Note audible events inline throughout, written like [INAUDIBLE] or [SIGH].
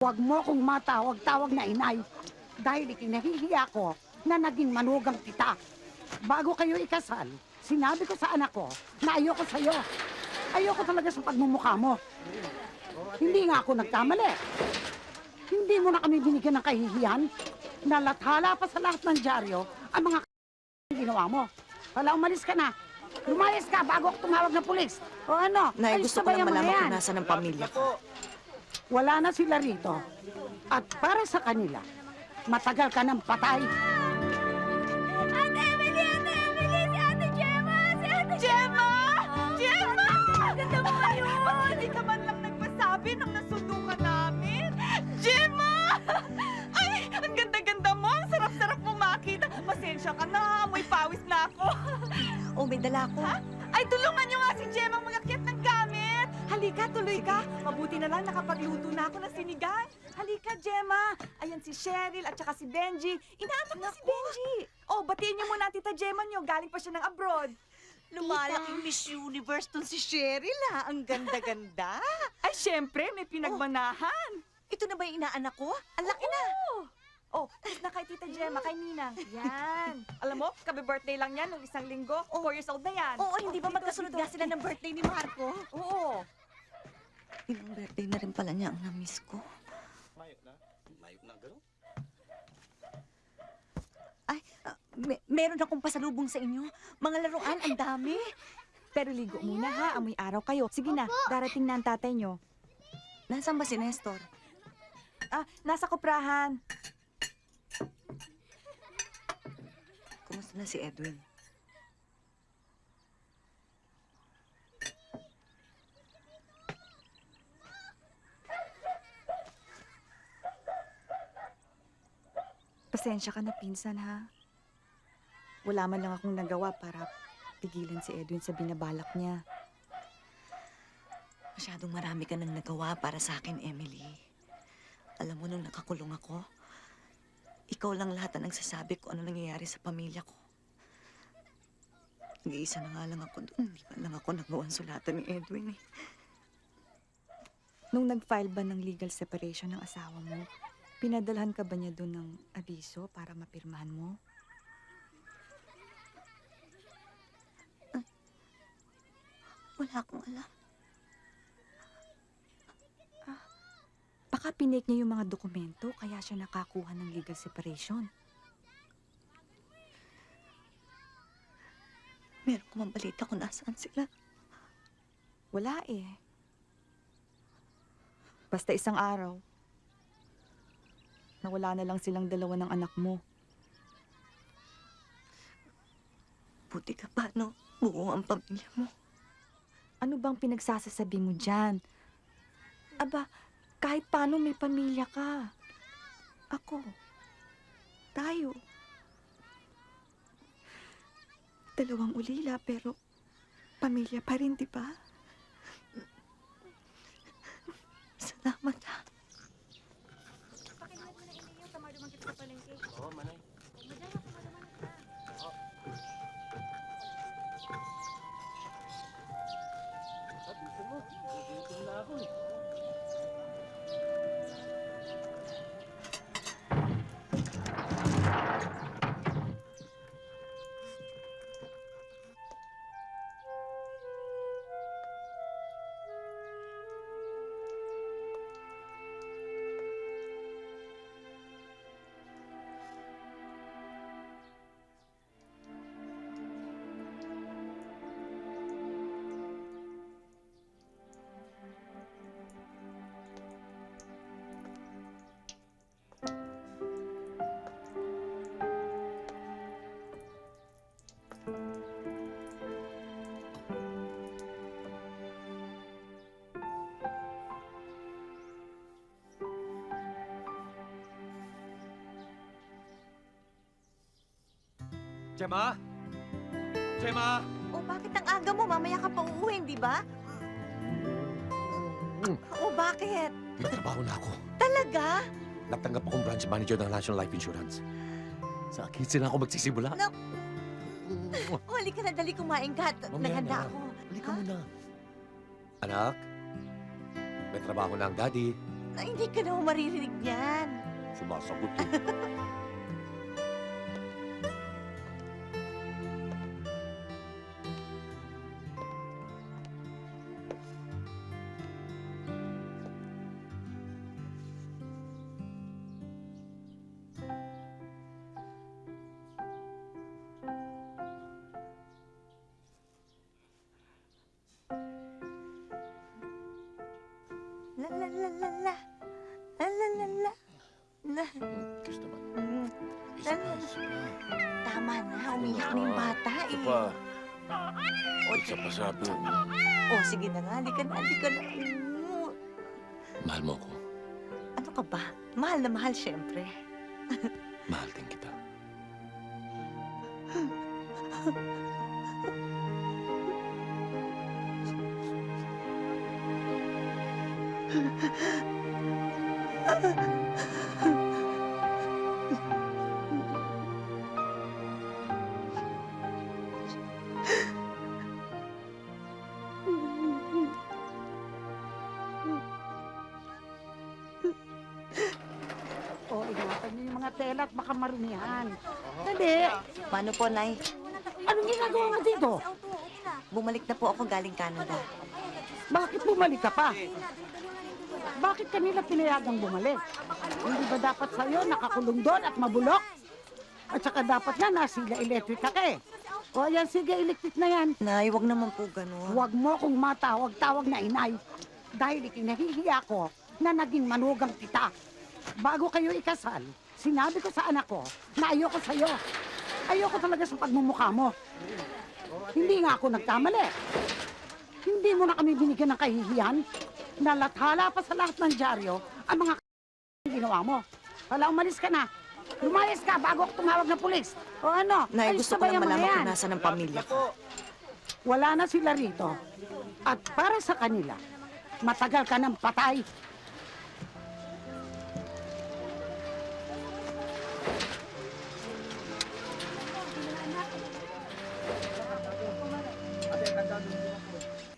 Huwag mo kong matawag-tawag na inay dahil ikinahihiya ko na naging manugang kita. Bago kayo ikasal, sinabi ko sa anak ko na ayoko sa'yo. Ayoko talaga sa pagmumukha mo. Hindi nga ako nagkamali. Hindi mo na kami binigyan ng kahihiyan. Nalathala pa sa lahat ng dyaryo ang mga ginawa mo. Wala, umalis ka na. Lumayas ka bago ako tumawag ng pulis. O ano? Nay, gusto ko lang malaman kung nasa ng pamilya ko. Wala na sila rito. At para sa kanila, matagal ka ng patay. Ate Emily! Ate Emily! Si Ate Gemma! Si Ate Gemma! Gemma! Ganda mo! Bakit hindi ka man lang nagpasabi nang nasundo ka namin? Gemma! Ay! Ang ganda-ganda mo! Ang sarap-sarap mo makita! Pasensya ka na! Amoy pawis na ako! Oh, may dala ko. Ay, tulungan niyo nga si Gemma gamit! Halika, tuloy ka! Mabuti na lang nakapagluto na ako ng sinigang! Halika, Gemma! Ayan si Cheryl at saka si Benji. Inaanak na si Benji! Oh, batiin niyo muna tita Gemma niyo. Galing pa siya ng abroad. Lumalaking Miss Universe tong si Cheryl ha. Ang ganda-ganda. [LAUGHS] Ay, syempre, may pinagmanahan. Ito na ba yung inaanak ko? Ang laki na. Oh, kiss na kay Tita Gemma, kay Ninang. Yan. Alam mo, kabe-birthday lang yan nung isang linggo. Four years old na yan. Oo, hindi ba magkasunod nga sila ng birthday ni Marco? Oo. Ilang birthday na rin pala niya ang na-miss ko. Ay, ah, me- meron akong pasalubong sa inyo. Mga laruan, ang dami. Pero ligo muna ha, amoy araw kayo. Sige na, darating na ang tatay nyo. Nasaan ba si Nestor? Ah, nasa koprahan. Kumusta na si Edwin? Pasensya ka na, pinsan ha. Wala man lang akong nagawa para pigilan si Edwin sa binabalak niya. Masyadong marami ka nang nagawa para sa akin, Emily. Alam mo, nung nakakulong ako, ikaw lang lahat ang nagsasabi ko ano nangyayari sa pamilya ko. Nag-iisa na nga lang ako doon. Hindi pa lang ako nagawang sulatan ni Edwin eh. Nung nag-file ba ng legal separation ng asawa mo, pinadalhan ka ba niya doon ng abiso para mapirmahan mo? Wala akong alam. Baka pinake niya yung mga dokumento kaya siya nakakuha ng legal separation. Meron ko mang balita kung nasaan sila. Wala eh. Basta isang araw, nawala na lang silang dalawa ng anak mo. Buti ka pa, no? Buo ang pamilya mo. Ano bang pinagsasasabi mo dyan? Aba, kahit paano may pamilya ka. Ako. Tayo. Dalawang ulila pero pamilya pa rin, di ba? Salamat ha. Gemma? Gemma? O bakit ang aga mo? Mamaya ka pa uuwi, di ba? O bakit? May trabaho na ako. Talaga? Natanggap akong branch manager ng National Life Insurance. Sa akin sila ako magsisimula. No. O, halika na, dali kumain ka at Mamaya naghanda na. ako. Halika Ha? muna. Anak, may trabaho na ang daddy. Na hindi ka na maririnig niyan. Sumasagot eh. [LAUGHS] La la la la la. La la la la. Kiss naman. Isa pa, isa pa. Tama na, umiyak na yung bata eh. pa. Isa pa sabi. Oh, sige na nga, halika na, halika na. Mm. Mahal mo ako. Ano ka ba? Mahal na mahal, syempre. Mahal din kita. Tela at baka marumihan. Dali. Paano po, Nay? Anong ginagawa nga dito? Bumalik na po ako galing Canada. Bakit bumalik ka pa? Bakit kanila pinayagang bumalik? Hindi ba dapat sa'yo nakakulong doon at mabulok? At saka dapat nga nasila electric ka ka eh. O yan, sige, electric na yan. Nay, wag naman po ganun. Huwag mo kong matawag-tawag na inay. Dahil ikinahihiya ko na naging manugang kita. Bago kayo ikasal, sinabi ko sa anak ko na ayoko sa'yo. Ayoko talaga sa pagmumukha mo. Hindi nga ako nagkamali. Hindi mo na kami binigyan ng kahihiyan. Nalathala pa sa lahat ng dyaryo ang mga [LAUGHS] ginawa mo. Wala, umalis ka na. Lumayas ka bago ako tumawag ng pulis. O ano? Nay, gusto ko mga malaman kung nasa ng pamilya ko. Wala na sila rito. At para sa kanila, matagal ka ng patay.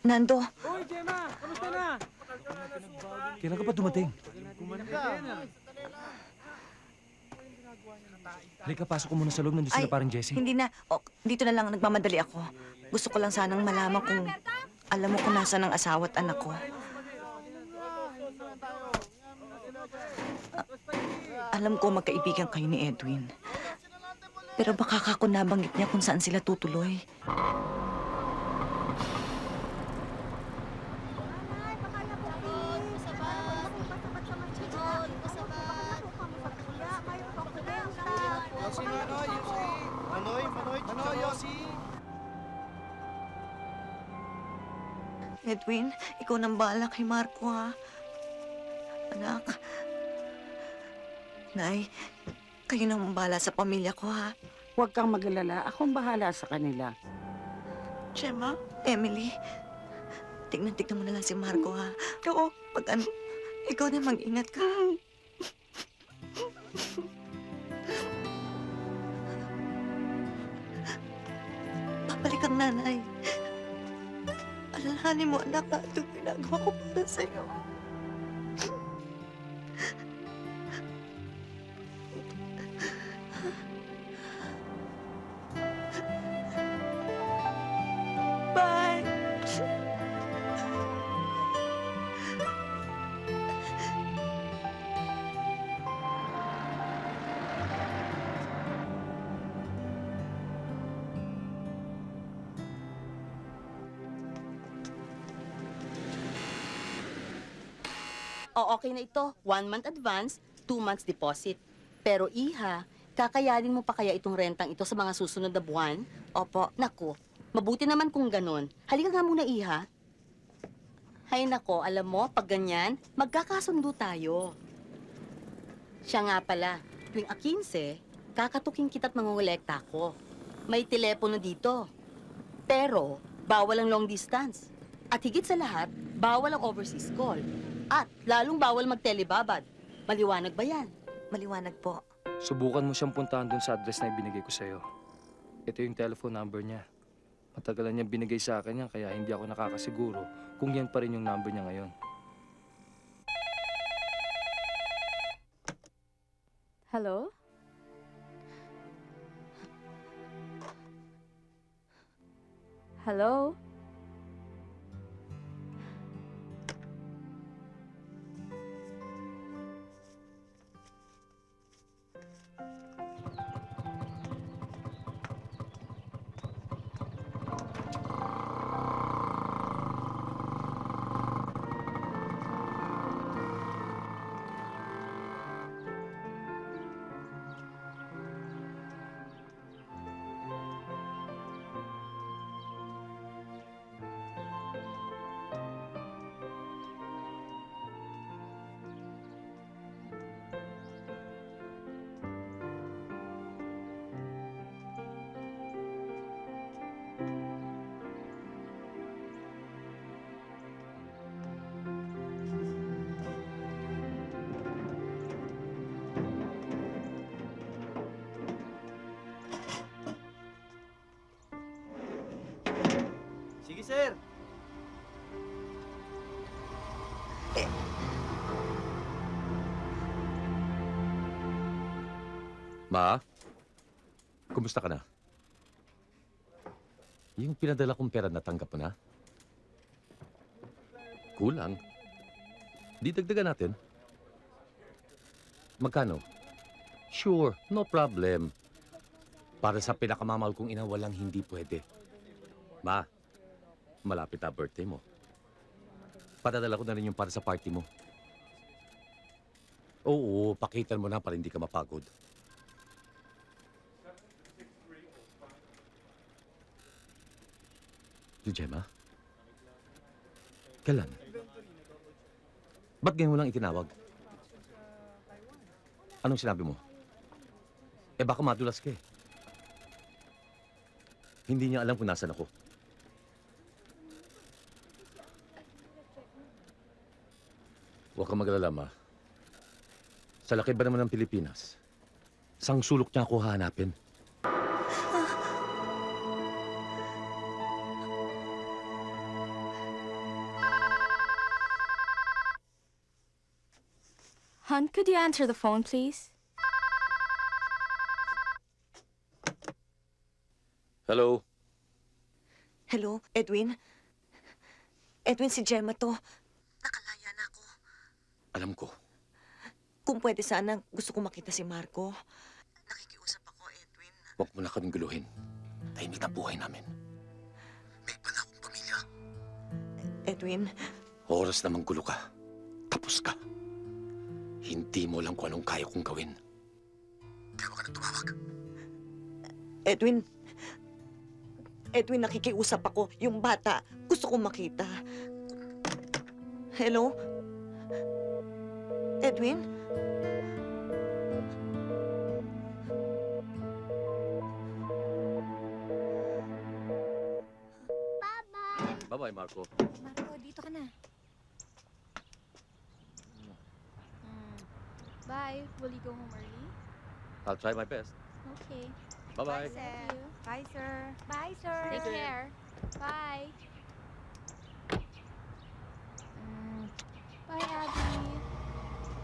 Nando, Hoy, Gemma! Kamusta na? Kailan ka pa dumating? Halika, pasok ko muna sa loob. Nandito Ay, sila parang Jessie. hindi na. O, dito na lang, nagmamadali ako. Gusto ko lang sanang malaman kung alam mo kung nasa ng asawa at anak ko. A- alam ko magkaibigan kayo ni Edwin. Pero baka kako nabanggit niya kung saan sila tutuloy. Edwin, ikaw nang bahala kay Marco, ha? Anak. Nay, kayo nang bahala sa pamilya ko, ha? Huwag kang magalala. Akong bahala sa kanila. Gemma, Emily, tignan-tignan mo na lang si Marco, ha? Oo, pag ano, ikaw na mag-ingat ka. [LAUGHS] Alalahanin mo, anak, na itong ginagawa ko para sa'yo. O okay na ito. One month advance, two months deposit. Pero iha, kakayanin mo pa kaya itong rentang ito sa mga susunod na buwan? Opo, Naku, mabuti naman kung ganon. Halika nga muna iha. Hay nako, alam mo, pag ganyan, magkakasundo tayo. Siya nga pala, tuwing A15, kakatukin kita't mangungulekta ko. May telepono dito. Pero, bawal ang long distance. At higit sa lahat, bawal ang overseas call. At lalong bawal magtelebabad. Maliwanag ba yan? Maliwanag po. Subukan mo siyang puntahan dun sa address na ibinigay ko sa'yo. Ito yung telephone number niya. Matagalan niyang binigay sa akin yan, kaya hindi ako nakakasiguro kung yan pa rin yung number niya ngayon. Hello? Hello? Ma? Kumusta ka na? Yung pinadala kong pera natanggap mo na? Kulang. Di dagdagan natin. Magkano? Sure, no problem. Para sa pinakamamahal kong ina, walang hindi pwede. Ma, malapit na birthday mo. Padadala ko na rin yung para sa party mo. Oo, pakitan mo na para hindi ka mapagod. Si Gemma? Kailan? Ba't ngayon mo lang itinawag? Anong sinabi mo? Eh baka madulas ka eh. Hindi niya alam kung nasan ako. Huwag kang magalala, ma. Sa laki ba naman ng Pilipinas? Sang sulok niya ako hahanapin. Answer the phone, please? Hello? Hello, Edwin? Edwin, si Gemma to. Nakalaya na ako. Alam ko. Kung pwede sana, gusto ko makita si Marco. Nakikiusap ako, Edwin. Huwag mo na kaming guluhin. Tahimik na buhay namin. May iba na akong pamilya. Edwin, Oras namang gulo ka. Tapos ka. Hindi mo lang kung anong kaya kong gawin. Kaya ka na tumawag. Edwin. Edwin, nakikiusap ako. Yung bata, gusto kong makita. Hello? Edwin? Bye-bye, Marco. Marco, dito ka na. Bye. Will you go home early? I'll try my best. Okay. Bye-bye. Love you. Bye, sir. Bye, sir. Take care. Bye. Mm. Bye, Abby.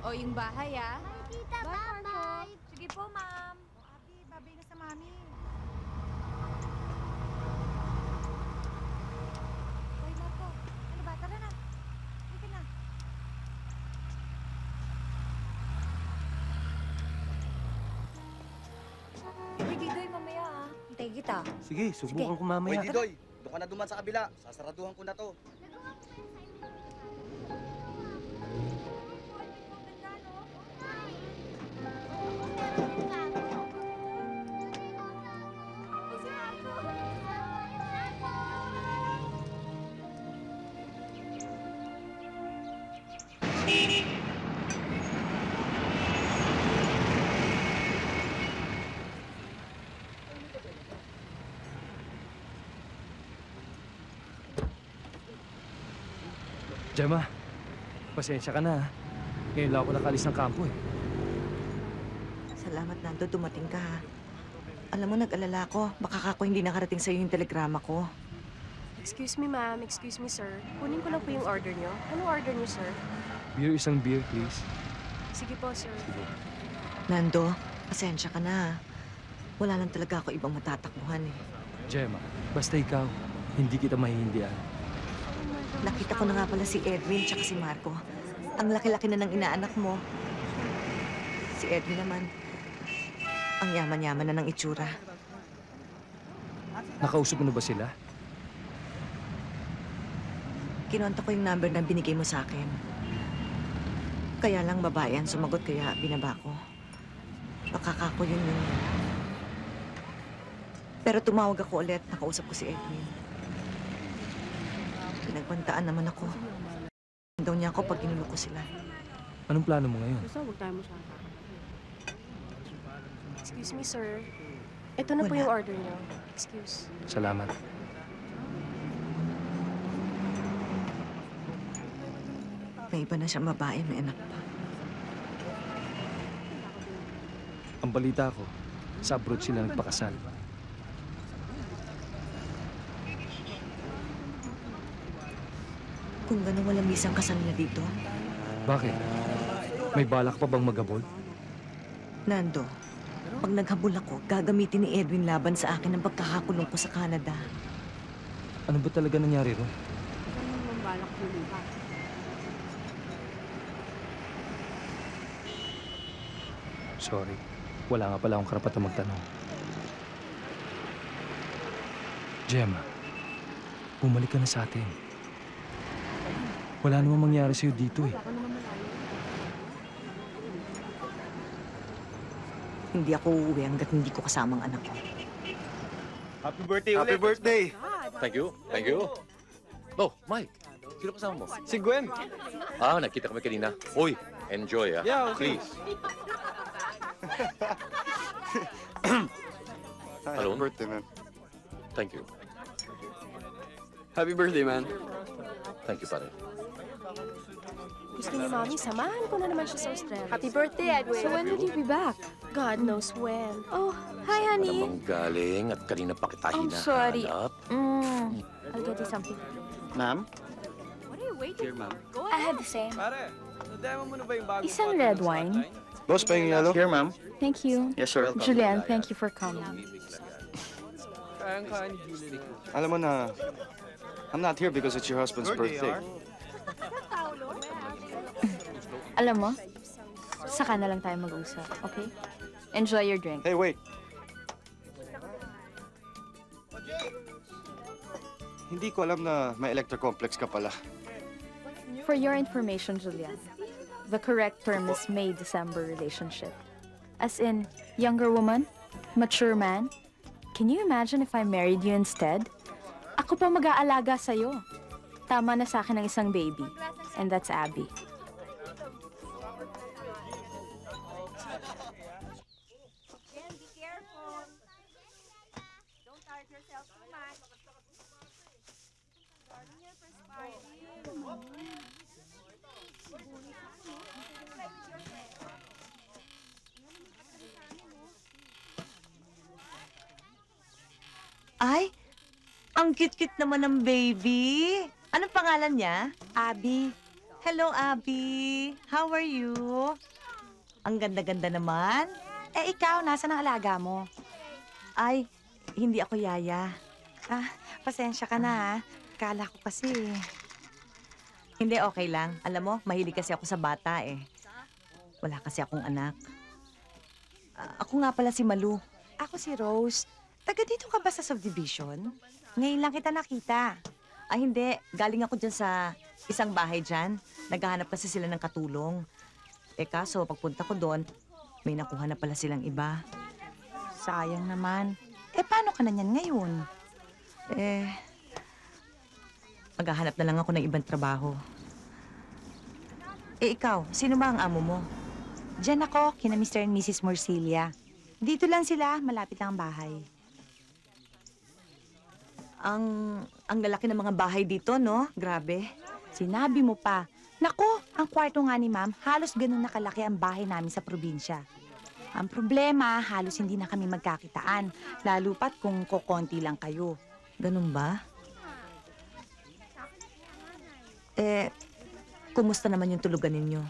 O, yung bahay, ah. Bye, tita. Bye, Marco. Bye-bye. Sige po, ma'am. O, Abi, babay na sa mami. Kita. Sige, subukan ko mamaya. Hoy, Didoy, doon ka na duman sa kabila. Sasaraduhan ko na to. Gemma, pasensya ka na. ah. Ngayon lang ako nakalis ng kampo eh. Salamat, Nando. Dumating ka, ha? Alam mo, nag-alala ko. Baka kako hindi nakarating sa'yo yung telegrama ko. Excuse me, ma'am. Excuse me, sir. Kunin ko lang po yung order nyo. Anong order nyo, sir? Beer isang beer, please. Sige po, sir. Sige. Nando, pasensya ka na. Wala lang talaga ako ibang matatakbuhan eh. Gemma, basta ikaw, hindi kita mahihindihan. Nakita ko na nga pala si Edwin tsaka si Marco. Ang laki-laki na ng inaanak mo. Si Edwin naman, ang yaman-yaman na ng itsura. Nakausap mo na ba sila? Kinonta ko yung number na binigay mo sa akin. Kaya lang babae ang sumagot kaya binaba ko. Baka kako yun yun. Pero tumawag ako ulit, nakausap ko si Edwin. Pinagbantaan naman ako. Daw niya ako pag ginulo ko sila. Anong plano mo ngayon? Excuse me, sir. Ito na po Wala. yung order niyo. Excuse. Salamat. May iba na siyang babae, may anak pa. Ang balita ko, sa abroad sila nagpakasal. Kung gano'n walang misang kasal na dito, Bakit? May balak pa bang magabol? Nando, pag naghabol ako, gagamitin ni Edwin laban sa akin ang pagkakakulong ko sa Canada. Ano ba talaga nangyari ron? Sorry. Wala nga pala akong karapatan magtanong. Gemma, bumalik ka na sa atin. Wala namang mangyari sa'yo dito eh. Hindi ako uuwi hanggat hindi ko kasama ang anak ko. Happy birthday Happy birthday! Thank you. Thank you. Oh, Mike. Sino kasama mo? Si Gwen. Ah, nakita kami kanina. Uy, enjoy ah. Yeah, okay. Please. Happy birthday, man. Thank you. Happy birthday, man. Thank you, pare. Gusto ni Mami, samahan ko na naman siya sa Australia. Happy birthday, Edwin. So when will you be back? God knows when. Oh, hi, Ano honey. bang galing at kanina pa kita I'm hinahanap? sorry. Mm, I'll get you something. Ma'am? What are you waiting Here, ma'am. for? I had the same. Pare, demo mo na ba yung bagong Isang red wine. Boss, pahing yellow? Here, ma'am. Thank you. Yes, sir. Julian, thank you for coming. Alam mo na, I'm not here because it's your husband's birthday. [LAUGHS] Alam mo, saka na lang tayo mag-usap, okay? Enjoy your drink. Hey, wait. Hindi ko alam na may electrocomplex ka pala. For your information, Julian, the correct term is May-December relationship. As in, younger woman, mature man. Can you imagine if I married you instead? Ako pa mag-aalaga sa'yo. Tama na sa akin ang isang baby. And that's Abby. Ay, ang cute-cute naman ng baby. Anong pangalan niya? Abby, Hello, Abby. How are you? Ang ganda-ganda naman. eh ikaw, nasa ang alaga mo? Ay, hindi ako yaya. Ah, pasensya ka na ha. Kala ko kasi. Hindi, okay lang. Alam mo, mahilig kasi ako sa bata eh. Wala kasi akong anak. Ah, ako nga pala si Malu. Ako si Rose. Taga dito ka ba sa subdivision? Ngayon lang kita nakita. Ah, hindi. Galing ako dyan sa isang bahay dyan. Naghahanap kasi sila ng katulong. Eh kaso, pagpunta ko doon, may nakuha na pala silang iba. Sayang naman. Eh, paano ka na niyan ngayon? Eh, maghahanap na lang ako ng ibang trabaho. Eh ikaw, sino ba ang amo mo? Diyan ako, kina Mr. and Mrs. Morcilia. Dito lang sila, malapit lang ang bahay. Ang, ang lalaki ng mga bahay dito, no? Grabe. Sinabi mo pa. Nako, ang kwarto nga ni ma'am, halos ganun na kalaki ang bahay namin sa probinsya. Ang problema, halos hindi na kami magkakitaan, lalo pat kung kokonti lang kayo. Ganun ba? Eh, kumusta naman yung tulugan ninyo?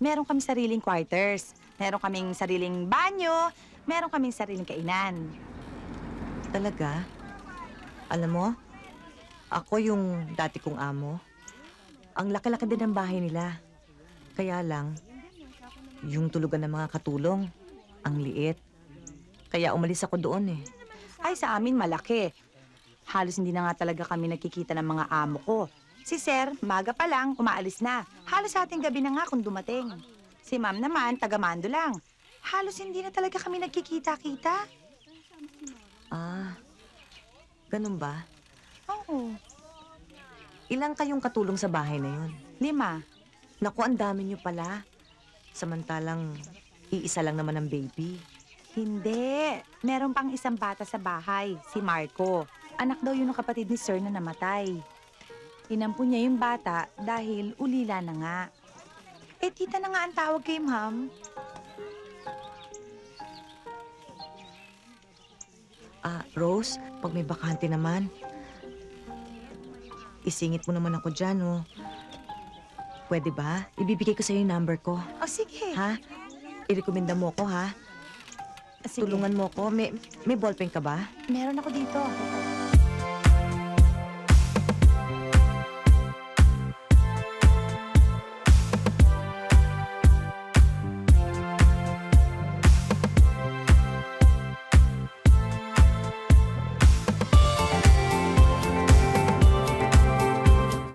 Meron kami sariling quarters. Meron kaming sariling banyo, meron kaming sariling kainan. Talaga? Alam mo, ako yung dati kong amo. Ang laki-laki din ng bahay nila. Kaya lang, yung tulugan ng mga katulong, ang liit. Kaya umalis ako doon eh. Ay, sa amin malaki. Halos hindi na nga talaga kami nakikita ng mga amo ko. Si Sir, maga pa lang, umaalis na. Halos sa ating gabi na nga kung dumating. Si Ma'am naman, taga-mando lang. Halos hindi na talaga kami nagkikita-kita. Ah, ganun ba? Oo. Ilang kayong katulong sa bahay na yun? Lima. Naku, ang dami niyo pala. Samantalang, iisa lang naman ang baby. Hindi. Meron pang isang bata sa bahay, si Marco. Anak daw yun ng kapatid ni Sir na namatay. Inampo niya yung bata dahil ulila na nga. Eh, tita na nga ang tawag kay ma'am. Ah, Rose, pag may bakante naman, isingit mo naman ako dyan, oh. Pwede ba? Ibibigay ko sa'yo yung number ko. Oh, sige. Ha? Irekomenda mo ko, ha? Sige. Tulungan mo ko. May, may ballpen ka ba? Meron ako dito.